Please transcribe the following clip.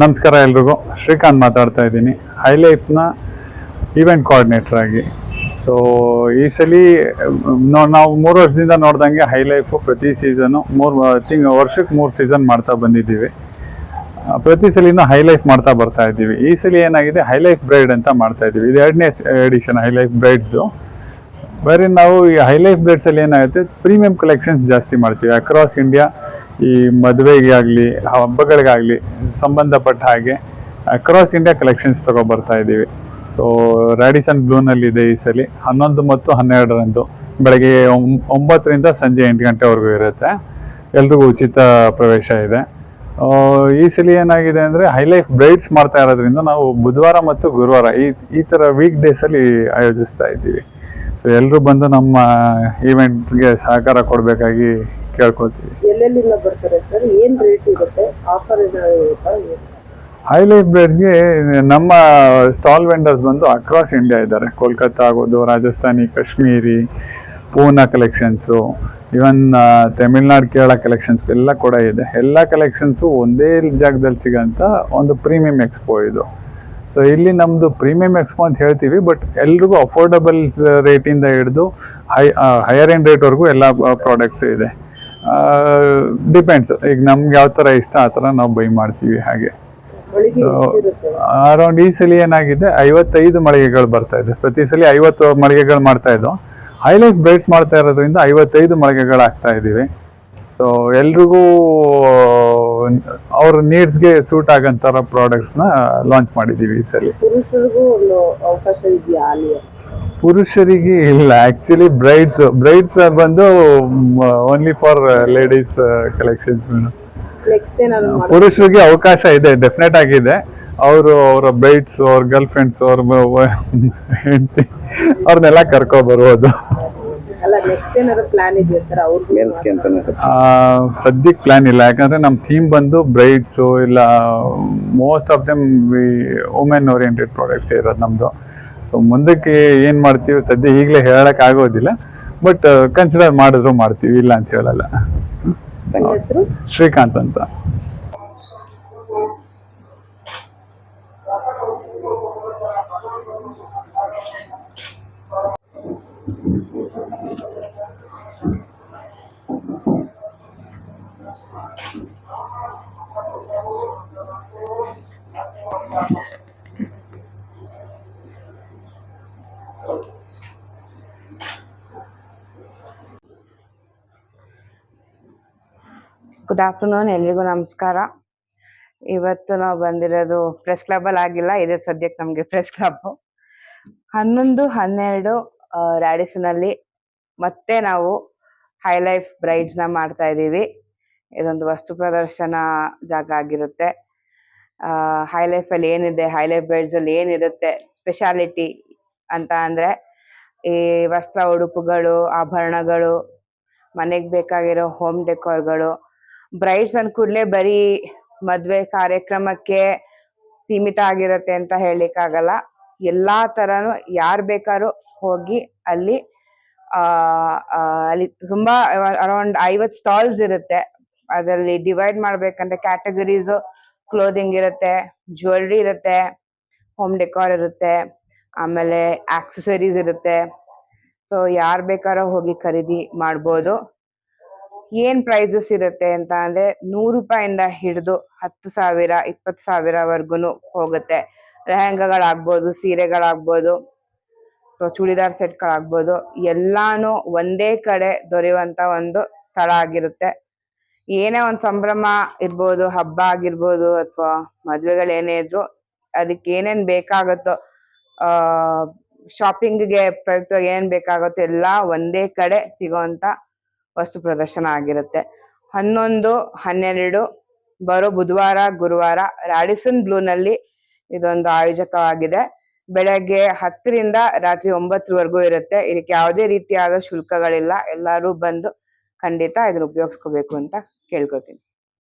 ನಮಸ್ಕಾರ ಎಲ್ರಿಗೂ. ಶ್ರೀಕಾಂತ್ ಮಾತಾಡ್ತಾ ಇದ್ದೀನಿ. ಹೈ ಲೈಫ್ನ ಈವೆಂಟ್ ಕೋಆರ್ಡಿನೇಟರ್ ಆಗಿ. ಸೊ ಈ ಸಲ ನಾವು ಮೂರು ವರ್ಷದಿಂದ ನೋಡ್ದಂಗೆ ಹೈ ಲೈಫು ಪ್ರತಿ ಸೀಸನು ಮೂರು ತಿಂಗ್, ವರ್ಷಕ್ಕೆ ಮೂರು ಸೀಸನ್ ಮಾಡ್ತಾ ಬಂದಿದ್ದೀವಿ. ಪ್ರತಿ ಸಲಿನೂ ಹೈ ಲೈಫ್ ಮಾಡ್ತಾ ಬರ್ತಾ ಇದ್ದೀವಿ. ಈ ಸಲ ಏನಾಗಿದೆ? ಹೈ ಲೈಫ್ ಬ್ರೈಡ್ ಅಂತ ಮಾಡ್ತಾ ಇದ್ದೀವಿ. ಇದು ಎರಡನೇ ಎಡಿಷನ್ ಹೈ ಲೈಫ್ ಬ್ರೈಡ್ಸ್ದು ಬರೀ ನಾವು ಈ ಹೈ ಲೈಫ್ ಬ್ರೈಡ್ಸ್ ಅಲ್ಲಿ ಏನಾಗುತ್ತೆ? ಪ್ರೀಮಿಯಂ ಕಲೆಕ್ಷನ್ಸ್ ಜಾಸ್ತಿ ಮಾಡ್ತೀವಿ. ಅಕ್ರಾಸ್ ಇಂಡಿಯಾ ಈ ಮದುವೆಗೆ ಆಗಲಿ, ಹಬ್ಬಗಳಿಗಾಗಲಿ ಸಂಬಂಧಪಟ್ಟ ಹಾಗೆ ಅಕ್ರಾಸ್ ಇಂಡಿಯಾ ಕಲೆಕ್ಷನ್ಸ್ ಬರ್ತಾ ಇದ್ದೀವಿ. ಸೊ ರ್ಯಾಡಿಸನ್ ಬ್ಲೂನಲ್ಲಿ ಇದೆ ಈ ಸಲ. ಹನ್ನೊಂದು ಮತ್ತು ಹನ್ನೆರಡರಂದು. ಬೆಳಗ್ಗೆ ಒಂಬ- ಒಂಬತ್ತರಿಂದ ಸಂಜೆ ಎಂಟು ಗಂಟೆವರೆಗೂ ಇರುತ್ತೆ. ಎಲ್ರಿಗೂ ಉಚಿತ ಪ್ರವೇಶ ಇದೆ. ಈ ಸಲ ಏನಾಗಿದೆ ಅಂದರೆ ಹೈಲೈಫ್ ಬ್ರೈಡ್ಸ್ ಮಾಡ್ತಾ ಇರೋದ್ರಿಂದ ನಾವು ಬುಧವಾರ ಮತ್ತು ಗುರುವಾರ ಈ ಈ ಥರ ವೀಕ್ ಡೇಸಲ್ಲಿ ಆಯೋಜಿಸ್ತಾ ಇದ್ದೀವಿ. ಸೊ ಎಲ್ಲರೂ ಬಂದು ನಮ್ಮ ಈವೆಂಟ್ಗೆ ಸಹಕಾರ ಕೊಡಬೇಕಾಗಿ ಕೇಳ್ಕೊತೀವಿ ಎಲ್ಲೆಲ್ಲಿಂದ ಬರ್ತಾರೆ ಸರ್? ಏನು ರೇಟ್ ಇರುತ್ತೆ? ಆಫರ್? ಹೈಲೈಫ್ ಬ್ರೇಡ್ಸ್ಗೆ ನಮ್ಮ ಸ್ಟಾಲ್ ವೆಂಡರ್ಸ್ ಬಂದು ಅಕ್ರಾಸ್ ಇಂಡಿಯಾ ಇದ್ದಾರೆ. ಕೋಲ್ಕತ್ತಾ ಆಗೋದು Rajasthani Kashmiri Poona collections even Tamil Nadu Kerala collections ಎಲ್ಲ ಕೂಡ ಇದೆ. ಎಲ್ಲ ಕಲೆಕ್ಷನ್ಸು ಒಂದೇ ಜಾಗದಲ್ಲಿ ಸಿಗೋಂಥ ಒಂದು ಪ್ರೀಮಿಯಂ ಎಕ್ಸ್ಪೋ ಇದು. ಸೊ ಇಲ್ಲಿ ನಮ್ಮದು ಪ್ರೀಮಿಯಂ ಎಕ್ಸ್ಪೋ ಅಂತ ಹೇಳ್ತೀವಿ ಬಟ್ ಎಲ್ರಿಗೂ ಅಫೋರ್ಡಬಲ್ ರೇಟಿಂದ ಹಿಡಿದು ಹೈ ಹೈಯರ್ ಎಂಡ್ ರೇಟ್ವರೆಗೂ ಎಲ್ಲ ಪ್ರಾಡಕ್ಟ್ಸ್ ಇದೆ. ಡಿಪೆಂಡ್ಸ್ ಈಗ ನಮ್ಗೆ ಯಾವ ಥರ ಇಷ್ಟ ಆ ಥರ ನಾವು ಬೈ ಮಾಡ್ತೀವಿ ಹಾಗೆ. ಸೊ ಅರೌಂಡ್ ಈ ಸಲ ಏನಾಗಿದೆ ಐವತ್ತೈದು ಮಳಿಗೆಗಳು ಬರ್ತಾ ಇದೆ. ಪ್ರತಿ ಸಲ ಐವತ್ತು ಮಳಿಗೆಗಳು ಮಾಡ್ತಾ ಇದ್ದವು ಹೈಲೈಟ್ ಬ್ರೈಡ್ಸ್ ಮಾಡ್ತಾ ಇರೋದ್ರಿಂದ ಐವತ್ತೈದು ಮಳಿಗೆಗಳು ಆಗ್ತಾ ಇದೀವಿ ಸೊ ಎಲ್ರಿಗೂ ಅವ್ರ ನೀಡ್ಸ್ಗೆ ಸೂಟ್ ಆಗಂತರ ಪ್ರಾಡಕ್ಟ್ಸ್ನ ಲಾಂಚ್ ಮಾಡಿದ್ದೀವಿ ಈ ಸಲ. ಪುರುಷರಿಗೂ ಇಲ್ಲ. ಆಕ್ಚುಲಿ ಬ್ರೈಡ್ಸ್ ಬ್ರೈಡ್ಸ್ ಬಂದು ಓನ್ಲಿ ಫಾರ್ ಲೇಡೀಸ್ ಕಲೆಕ್ಷನ್ಸ್ ಪುರುಷರಿಗೆ ಅವಕಾಶ ಇದೆ ಡೆಫಿನೆಟ್ ಆಗಿದೆ. ಅವರು ಅವರ ಬ್ರೈಡ್ಸ್ ಅವ್ರ ಗರ್ಲ್ ಫ್ರೆಂಡ್ಸ್ ಅವ್ರ ಹೆಂಡತಿ ಅವ್ರನ್ನೆಲ್ಲ ಕರ್ಕೊ ಬರ್ಬೋದು ಅಲ್ಲ ನೆಕ್ಸ್ಟ್ ಏನಾದ್ರು ಪ್ಲಾನ್ ಇದೆಯಾ ಸರ್. ಅವ್ರಿಗೆ ಸದ್ಯಕ್ಕೆ ಪ್ಲಾನ್ ಇಲ್ಲ. ಯಾಕಂದ್ರೆ ನಮ್ಮ ಥೀಮ್ ಬಂದು ಬ್ರೈಡ್ಸು ಇಲ್ಲ most of them women oriented products ಇರೋದು ನಮ್ಮದು ಸೊ ಮುಂದಕ್ಕೆ ಏನು ಮಾಡ್ತೀವಿ? ಸದ್ಯ ಈಗಲೇ ಹೇಳಕ್ ಆಗೋದಿಲ್ಲ. ಬಟ್ ಕನ್ಸಿಡರ್ ಮಾಡಿದ್ರು ಮಾಡ್ತೀವಿ ಇಲ್ಲ ಅಂತ ಹೇಳಲ್ಲ. ಶ್ರೀಕಾಂತ್ ಅಂತ ಶ್ರೀಕಾಂತ್ ಅಂತ. ಗುಡ್ ಆಫ್ಟರ್ನೂನ್ ಎಲ್ರಿಗೂ ನಮಸ್ಕಾರ. ಇವತ್ತು ನಾವು ಬಂದಿರೋದು ಪ್ರೆಸ್ ಕ್ಲಬ್ಬಲ್ಲಿ ಆಗಿಲ್ಲ, ಇದೆ ಸದ್ಯಕ್ಕೆ ನಮಗೆ ಪ್ರೆಸ್ ಕ್ಲಬ್ ಹನ್ನೊಂದು, ಹನ್ನೆರಡು ರ್ಯಾಡಿಸನಲ್ಲಿ ಮತ್ತೆ ನಾವು ಹೈ ಲೈಫ್ ಬ್ರೈಡ್ಸ್ನ ಮಾಡ್ತಾ ಇದ್ದೀವಿ. ಇದೊಂದು ವಸ್ತು ಪ್ರದರ್ಶನ ಜಾಗ ಆಗಿರುತ್ತೆ. ಹೈ ಅಲ್ಲಿ ಏನಿದೆ ಹೈ ಲೈಫ್ ಬ್ರೈಡ್ಸಲ್ಲಿ ಏನಿರುತ್ತೆ ಸ್ಪೆಷಾಲಿಟಿ ಅಂತ ಅಂದರೆ ಈ ವಸ್ತ್ರ ಉಡುಪುಗಳು, ಆಭರಣಗಳು, ಮನೆಗೆ ಬೇಕಾಗಿರೋ ಹೋಮ್ ಡೆಕೋರ್ಗಳು ಬ್ರೈಡ್ಸ್ ಅಂದ ಕೂಡಲೇ ಬರೀ ಮದುವೆ ಕಾರ್ಯಕ್ರಮಕ್ಕೆ ಸೀಮಿತ ಆಗಿರತ್ತೆ ಅಂತ ಹೇಳಲಿಕ್ಕಾಗಲ್ಲ. ಎಲ್ಲಾ ತರಾನು ಯಾರು ಬೇಕಾದ್ರೂ ಹೋಗಿ ಅಲ್ಲಿ ಅಲ್ಲಿ ತುಂಬಾ ಅರೌಂಡ್ ಐವತ್ತು ಸ್ಟಾಲ್ಸ್ ಇರುತ್ತೆ. ಅದರಲ್ಲಿ ಡಿವೈಡ್ ಮಾಡ್ಬೇಕಂದ್ರೆ ಕ್ಯಾಟಗರೀಸ್ ಕ್ಲೋದಿಂಗ್ ಇರುತ್ತೆ, ಜ್ಯುವೆಲ್ರಿ ಇರುತ್ತೆ, ಹೋಮ್ ಡೆಕೋರ್ ಇರುತ್ತೆ, ಆಮೇಲೆ ಆಕ್ಸೆಸರೀಸ್ ಇರುತ್ತೆ. ಸೊ ಯಾರು ಬೇಕಾದ್ರೂ ಹೋಗಿ ಖರೀದಿ ಮಾಡ್ಬೋದು. ಏನ್ ಪ್ರೈಸಸ್ ಇರುತ್ತೆ ಅಂತ ಅಂದ್ರೆ ನೂರು ರೂಪಾಯಿಂದ ಹಿಡಿದು ಹತ್ತು ಸಾವಿರ, ಇಪ್ಪತ್ತು ಸಾವಿರವರೆಗೂ ಹೋಗುತ್ತೆ. ಲೆಹಂಗಾಗಳಾಗ್ಬೋದು, ಸೀರೆಗಳಾಗ್ಬೋದು ಚೂಡಿದಾರ್ ಸೆಟ್ಗಳಾಗ್ಬೋದು, ಎಲ್ಲಾನು ಒಂದೇ ಕಡೆ ದೊರೆಯುವಂತ ಒಂದು ಸ್ಥಳ ಆಗಿರುತ್ತೆ. ಏನೇ ಒಂದು ಸಂಭ್ರಮ ಇರ್ಬೋದು, ಹಬ್ಬ ಆಗಿರ್ಬೋದು, ಅಥವಾ ಮದ್ವೆಗಳು ಏನೇ ಇದ್ರು ಅದಕ್ಕೆ ಏನೇನ್ ಬೇಕಾಗುತ್ತೋ, ಆ ಶಾಪಿಂಗ್ಗೆ ಪ್ರಯುಕ್ತವಾಗಿ ಏನ್ ಬೇಕಾಗುತ್ತೋ ಎಲ್ಲಾ ಒಂದೇ ಕಡೆ ಸಿಗೋಂತ ವಸ್ತು ಪ್ರದರ್ಶನ ಆಗಿರುತ್ತೆ. ಹನ್ನೊಂದು, ಹನ್ನೆರಡು ಬರೋ ಬುಧವಾರ, ಗುರುವಾರ ರಾಡಿಸನ್ ಬ್ಲೂನಲ್ಲಿ ಇದೊಂದು ಆಯೋಜಕವಾಗಿದೆ. ಬೆಳಗ್ಗೆ ಹತ್ತರಿಂದ ರಾತ್ರಿ ಒಂಬತ್ತರವರೆಗೂ ಇರುತ್ತೆ. ಇದಕ್ಕೆ ಯಾವುದೇ ರೀತಿಯಾದ ಶುಲ್ಕಗಳಿಲ್ಲ. ಎಲ್ಲರೂ ಬಂದು ಖಂಡಿತ ಇದನ್ನ ಉಪಯೋಗಿಸ್ಕೋಬೇಕು ಅಂತ ಕೇಳ್ಕೊತೀನಿ